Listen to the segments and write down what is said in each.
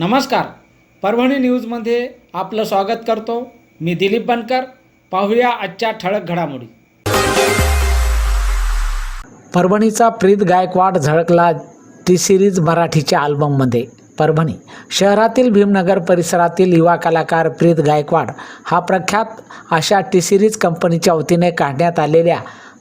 नमस्कार. परभणी न्यूजमध्ये आपलं स्वागत करतो. मी दिलीप बनकर. पाहूया आजच्या ठळक घडामोडी. परभणीचा प्रीत गायकवाड झळकला टी सिरीज मराठीच्या अल्बममध्ये. परभणी शहरातील भीमनगर परिसरातील युवा कलाकार प्रीत गायकवाड हा प्रख्यात अशा टी सिरीज कंपनीच्या वतीने काढण्यात आलेल्या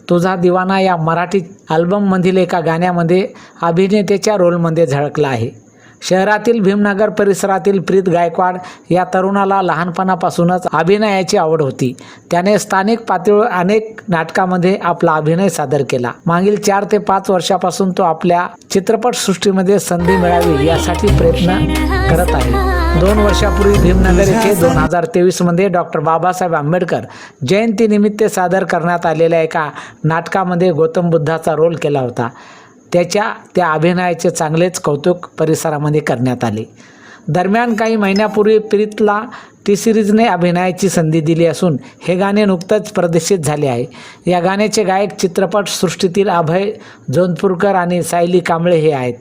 तुझा दिवाना या मराठी अल्बममधील एका गाण्यामध्ये अभिनेत्याच्या रोलमध्ये झळकला आहे. शहरातील भीमनगर परिसरातील प्रीत गायकवाड या तरुणाला लहानपणापासूनच अभिनयाची आवड होती. त्याने स्थानिक पातळीवर अनेक नाटकामध्ये आपला अभिनय सादर केला. मागील चार ते पाच वर्षापासून तो आपल्या चित्रपटसृष्टीमध्ये संधी मिळावी यासाठी प्रयत्न करत आहे. दोन वर्षापूर्वी भीमनगर येथे दोन हजार तेवीसमध्ये डॉक्टर बाबासाहेब आंबेडकर जयंतीनिमित्त सादर करण्यात आलेल्या एका नाटकामध्ये गौतम बुद्धाचा रोल केला होता. त्याच्या त्या अभिनयाचे चांगलेच कौतुक परिसरामध्ये करण्यात आले. दरम्यान काही महिन्यापूर्वी प्रीतला टी सिरीजने अभिनयाची संधी दिली असून हे गाणे नुकतंच प्रदर्शित झाले आहे. या गाण्याचे गायक चित्रपटसृष्टीतील अभय जोधपूरकर आणि सायली कांबळे हे आहेत.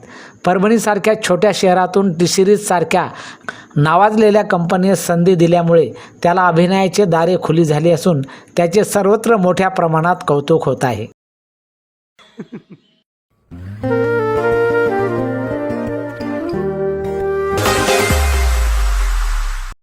परभणीसारख्या छोट्या शहरातून टी सिरीजसारख्या नावाजलेल्या कंपनीस संधी दिल्यामुळे त्याला अभिनयाचे दारे खुली झाली असून त्याचे सर्वत्र मोठ्या प्रमाणात कौतुक होत आहे. Bye.